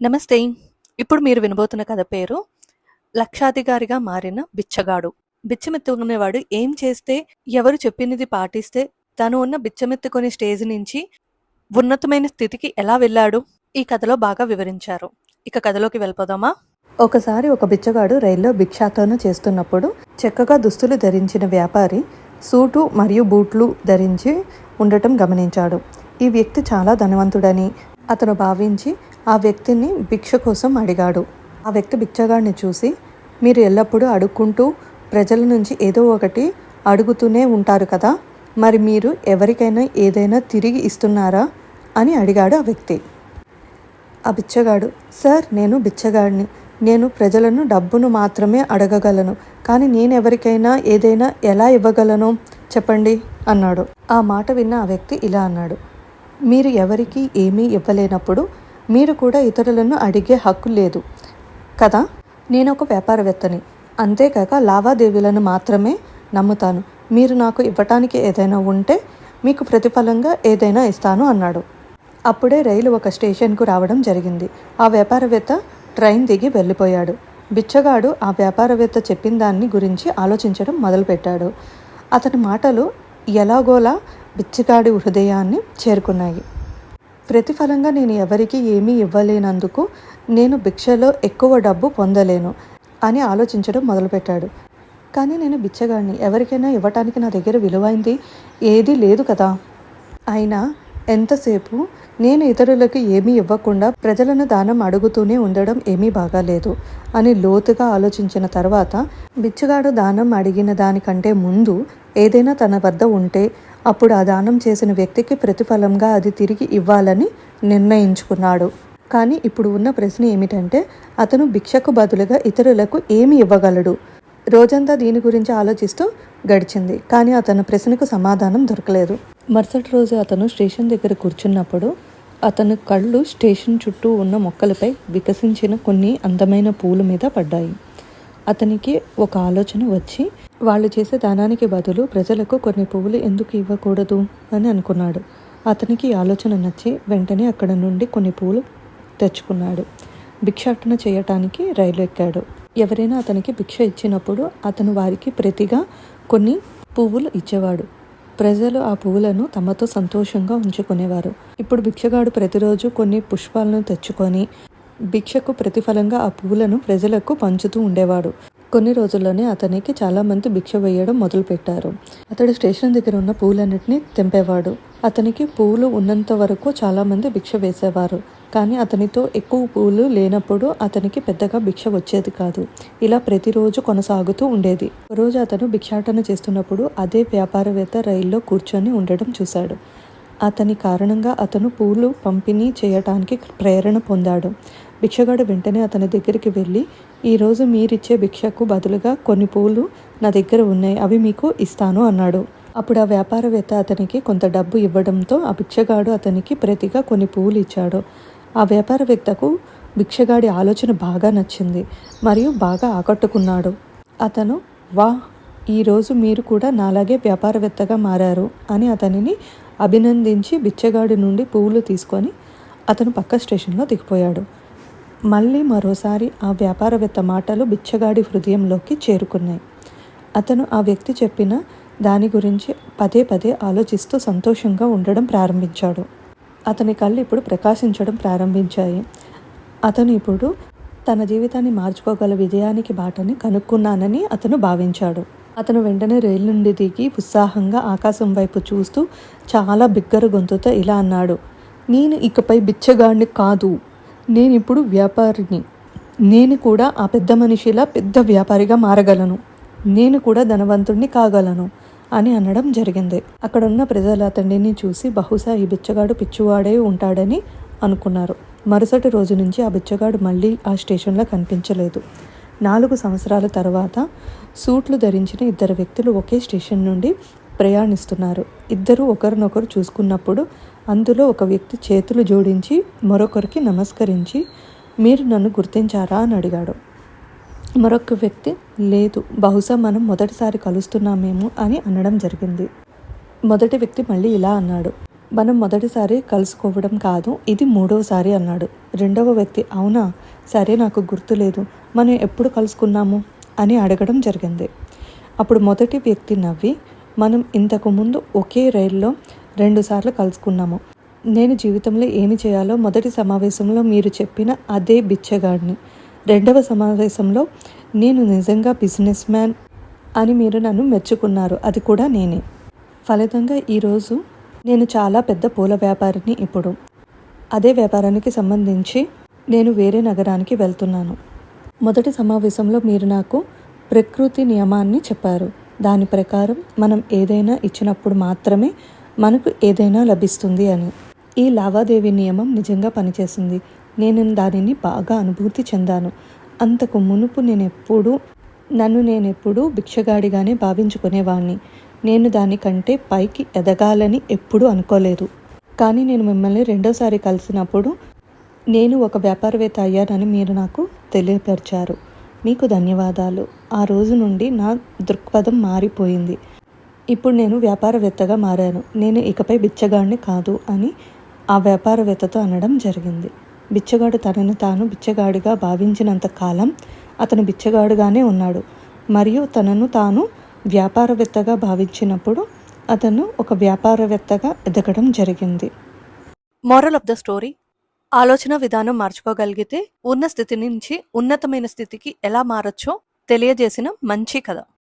నమస్తే. ఇప్పుడు మీరు వినబోతున్న కథ పేరు లక్షాధికారిగా మారిన బిచ్చగాడు. బిచ్చమెత్తుకునేవాడు ఏం చేస్తే ఎవరు చెప్పినది పాటిస్తే తను ఉన్న బిచ్చమెత్తుకునే స్టేజ్ నుంచి ఉన్నతమైన స్థితికి ఎలా వెళ్ళాడు? ఈ కథలో బాగా వివరించారు. ఇక కథలోకి వెళ్ళిపోదామా? ఒకసారి ఒక బిచ్చగాడు రైల్లో భిక్షాటన చేస్తున్నప్పుడు చక్కగా దుస్తులు ధరించిన వ్యాపారి సూటు మరియు బూట్లు ధరించి ఉండటం గమనించాడు. ఈ వ్యక్తి చాలా ధనవంతుడని అతను భావించి ఆ వ్యక్తిని భిక్ష కోసం అడిగాడు. ఆ వ్యక్తి బిచ్చగాడిని చూసి మీరు ఎల్లప్పుడూ అడుక్కుంటూ ప్రజల నుంచి ఏదో ఒకటి అడుగుతూనే ఉంటారు కదా మరి మీరు ఎవరికైనా ఏదైనా తిరిగి ఇస్తున్నారా? అని అడిగాడు ఆ వ్యక్తి. ఆ బిచ్చగాడు సార్ నేను బిచ్చగాడిని. నేను ప్రజలను డబ్బును మాత్రమే అడగగలను. కానీ నేను ఎవరికైనా ఏదైనా ఎలా ఇవ్వగలను? చెప్పండి అన్నాడు. ఆ మాట విన్న ఆ వ్యక్తి ఇలా అన్నాడు. మీరు ఎవరికి ఏమీ ఇవ్వలేనప్పుడు మీరు కూడా ఇతరులను అడిగే హక్కు లేదు. కదా? నేను ఒక వ్యాపారవేత్తని. అంతేకాక లావాదేవీలను మాత్రమే నమ్ముతాను. మీరు నాకు ఇవ్వటానికి ఏదైనా ఉంటే మీకు ప్రతిఫలంగా ఏదైనా ఇస్తాను అన్నాడు. అప్పుడే రైలు ఒక స్టేషన్కు రావడం జరిగింది. ఆ వ్యాపారవేత్త ట్రైన్ దిగి వెళ్ళిపోయాడు. బిచ్చగాడు ఆ వ్యాపారవేత్త చెప్పిన దాన్ని గురించి ఆలోచించడం మొదలుపెట్టాడు. అతని మాటలు ఎలాగోలా బిచ్చగాడి హృదయాన్ని చేరుకున్నాయి. ప్రతిఫలంగా నేను ఎవరికి ఏమీ ఇవ్వలేనందుకు నేను భిక్షలో ఎక్కువ డబ్బు పొందలేను అని ఆలోచించడం మొదలుపెట్టాడు. కానీ నేను బిచ్చగాడిని. ఎవరికైనా ఇవ్వటానికి నా దగ్గర విలువైంది ఏదీ లేదు కదా. అయినా ఎంతసేపు నేను ఇతరులకు ఏమీ ఇవ్వకుండా ప్రజలను దానం అడుగుతూనే ఉండడం ఏమీ బాగాలేదు అని లోతుగా ఆలోచించిన తర్వాత బిచ్చగాడు దానం అడిగిన దానికంటే ముందు ఏదైనా తన వద్ద ఉంటే అప్పుడు ఆ దానం చేసిన వ్యక్తికి ప్రతిఫలంగా అది తిరిగి ఇవ్వాలని నిర్ణయించుకున్నాడు. కానీ ఇప్పుడు ఉన్న ప్రశ్న ఏమిటంటే అతను భిక్షకు బదులుగా ఇతరులకు ఏమి ఇవ్వగలడు? రోజంతా దీని గురించి ఆలోచిస్తూ గడిచింది కానీ అతను ప్రశ్నకు సమాధానం దొరకలేదు. మరుసటి రోజు అతను స్టేషన్ దగ్గర కూర్చున్నప్పుడు అతను కళ్ళు స్టేషన్ చుట్టూ ఉన్న మొక్కలపై వికసించిన కొన్ని అందమైన పూల మీద పడ్డాయి. అతనికి ఒక ఆలోచన వచ్చి వాళ్ళు చేసే దానానికి బదులు ప్రజలకు కొన్ని పువ్వులు ఎందుకు ఇవ్వకూడదు? అని అనుకున్నాడు. అతనికి ఆలోచన నచ్చి వెంటనే అక్కడ నుండి కొన్ని పూలు తెచ్చుకున్నాడు. భిక్షాటన చేయటానికి రైలు ఎక్కాడు. ఎవరైనా అతనికి భిక్ష ఇచ్చినప్పుడు అతను వారికి ప్రతిగా కొన్ని పువ్వులు ఇచ్చేవాడు. ప్రజలు ఆ పువ్వులను తమతో సంతోషంగా ఉంచుకునేవారు. ఇప్పుడు భిక్షగాడు ప్రతిరోజు కొన్ని పుష్పాలను తెచ్చుకొని భిక్షకు ప్రతిఫలంగా ఆ పువ్వులను ప్రజలకు పంచుతూ ఉండేవాడు. కొన్ని రోజుల్లోనే అతనికి చాలామంది భిక్ష వేయడం మొదలుపెట్టారు. అతడు స్టేషన్ దగ్గర ఉన్న పువ్వులన్నింటినీ తెంపేవాడు. అతనికి పువ్వులు ఉన్నంత వరకు చాలామంది భిక్ష వేసేవారు. కానీ అతనితో ఎక్కువ పువ్వులు లేనప్పుడు అతనికి పెద్దగా భిక్ష వచ్చేది కాదు. ఇలా ప్రతిరోజు కొనసాగుతూ ఉండేది. రోజు అతను భిక్షాటన చేస్తున్నప్పుడు అదే వ్యాపారవేత్త రైల్లో కూర్చొని ఉండడం చూశాడు. అతని కారణంగా అతను పూలు పంపిణీ చేయటానికి ప్రేరణ పొందాడు. భిక్షగాడు వెంటనే అతని దగ్గరికి వెళ్ళి ఈరోజు మీరిచ్చే భిక్షకు బదులుగా కొన్ని పూలు నా దగ్గర ఉన్నాయి అవి మీకు ఇస్తాను అన్నాడు. అప్పుడు ఆ వ్యాపారవేత్త అతనికి కొంత డబ్బు ఇవ్వడంతో ఆ భిక్షగాడు అతనికి ప్రతిగా కొన్ని పువ్వులు ఇచ్చాడు. ఆ వ్యాపారవేత్తకు భిక్షగాడి ఆలోచన బాగా నచ్చింది మరియు బాగా ఆకట్టుకున్నాడు. అతను వా ఈరోజు మీరు కూడా నాలాగే వ్యాపారవేత్తగా మారారు అని అతనిని అభినందించి బిచ్చగాడి నుండి పువ్వులు తీసుకొని అతను పక్క స్టేషన్లో దిగిపోయాడు. మళ్ళీ మరోసారి ఆ వ్యాపారవేత్త మాటలు బిచ్చగాడి హృదయంలోకి చేరుకున్నాయి. అతను ఆ వ్యక్తి చెప్పిన దాని గురించి పదే పదే ఆలోచిస్తూ సంతోషంగా ఉండడం ప్రారంభించాడు. అతని కళ్ళు ఇప్పుడు ప్రకాశించడం ప్రారంభించాయి. అతను ఇప్పుడు తన జీవితాన్ని మార్చుకోగల విజయానికి బాటని కనుక్కున్నానని అతను భావించాడు. అతను వెంటనే రైలు నుండి దిగి ఉత్సాహంగా ఆకాశం వైపు చూస్తూ చాలా బిగ్గర గొంతుతో ఇలా అన్నాడు. నేను ఇకపై బిచ్చగాడిని కాదు. నేను ఇప్పుడు వ్యాపారిని. నేను కూడా ఆ పెద్ద మనిషిలా పెద్ద వ్యాపారిగా మారగలను. నేను కూడా ధనవంతుణ్ణి కాగలను అని అనడం జరిగింది. అక్కడున్న ప్రజలు అతడిని చూసి బహుశా ఈ బిచ్చగాడు పిచ్చివాడే ఉంటాడని అనుకున్నారు. మరుసటి రోజు నుంచి ఆ బిచ్చగాడు మళ్ళీ ఆ స్టేషన్లో కనిపించలేదు. నాలుగు సంవత్సరాల తర్వాత సూట్లు ధరించిన ఇద్దరు వ్యక్తులు ఒకే స్టేషన్ నుండి ప్రయాణిస్తున్నారు. ఇద్దరు ఒకరినొకరు చూసుకున్నప్పుడు అందులో ఒక వ్యక్తి చేతులు జోడించి మరొకరికి నమస్కరించి మీరు నన్ను గుర్తించారా అని అడిగాడు. మరొక వ్యక్తి లేదు బహుశా మనం మొదటిసారి కలుస్తున్నామేమో అని అనడం జరిగింది. మొదటి వ్యక్తి మళ్ళీ ఇలా అన్నాడు. మనం మొదటిసారి కలుసుకోవడం కాదు ఇది మూడవసారి అన్నాడు. రెండవ వ్యక్తి అవునా? సరే నాకు గుర్తులేదు. మనం ఎప్పుడు కలుసుకున్నాము? అని అడగడం జరిగింది. అప్పుడు మొదటి వ్యక్తి నవ్వి మనం ఇంతకు ముందు ఒకే రైల్లో రెండుసార్లు కలుసుకున్నాము. నేను జీవితంలో ఏమి చేయాలో మొదటి సమావేశంలో మీరు చెప్పిన అదే బిచ్చగాడిని. రెండవ సమావేశంలో నేను నిజంగా బిజినెస్ మ్యాన్ అని మీరు నన్ను మెచ్చుకున్నారు. అది కూడా నేనే. ఫలితంగా ఈరోజు నేను చాలా పెద్ద పూల వ్యాపారిని ఇప్పుడు. అదే వ్యాపారానికి సంబంధించి నేను వేరే నగరానికి వెళ్తున్నాను. మొదటి సమావేశంలో మీరు నాకు ప్రకృతి నియమాన్ని చెప్పారు. దాని ప్రకారం మనం ఏదైనా ఇచ్చినప్పుడు మాత్రమే మనకు ఏదైనా లభిస్తుంది అని. ఈ లావాదేవీ నియమం నిజంగా పనిచేసింది. నేను దానిని బాగా అనుభూతి చెందాను. అంతకు మునుపు నేను ఎప్పుడూ నన్ను నేను ఎప్పుడూ భిక్షగాడిగానే భావించుకునేవాణ్ణి. నేను దానికంటే పైకి ఎదగాలని ఎప్పుడూ అనుకోలేదు. కానీ నేను మిమ్మల్ని రెండోసారి కలిసినప్పుడు నేను ఒక వ్యాపారవేత్త అయ్యానని మీరు నాకు తెలియపరిచారు. మీకు ధన్యవాదాలు. ఆ రోజు నుండి నా దృక్పథం మారిపోయింది. ఇప్పుడు నేను వ్యాపారవేత్తగా మారాను. నేను ఇకపై బిచ్చగాడిని కాదు అని ఆ వ్యాపారవేత్తతో అనడం జరిగింది. బిచ్చగాడు తనను తాను బిచ్చగాడిగా భావించినంత కాలం అతను బిచ్చగాడుగానే ఉన్నాడు. మరియు తనను తాను వ్యాపారవేత్తగా భావించినప్పుడు అతను ఒక వ్యాపారవేత్తగా ఎదగడం జరిగింది. Moral of the story. ఆలోచన విధానం మార్చుకోగలిగితే ఉన్న స్థితి నుంచి ఉన్నతమైన స్థితికి ఎలా మారచ్చో తెలియజేసిన మంచి కథ.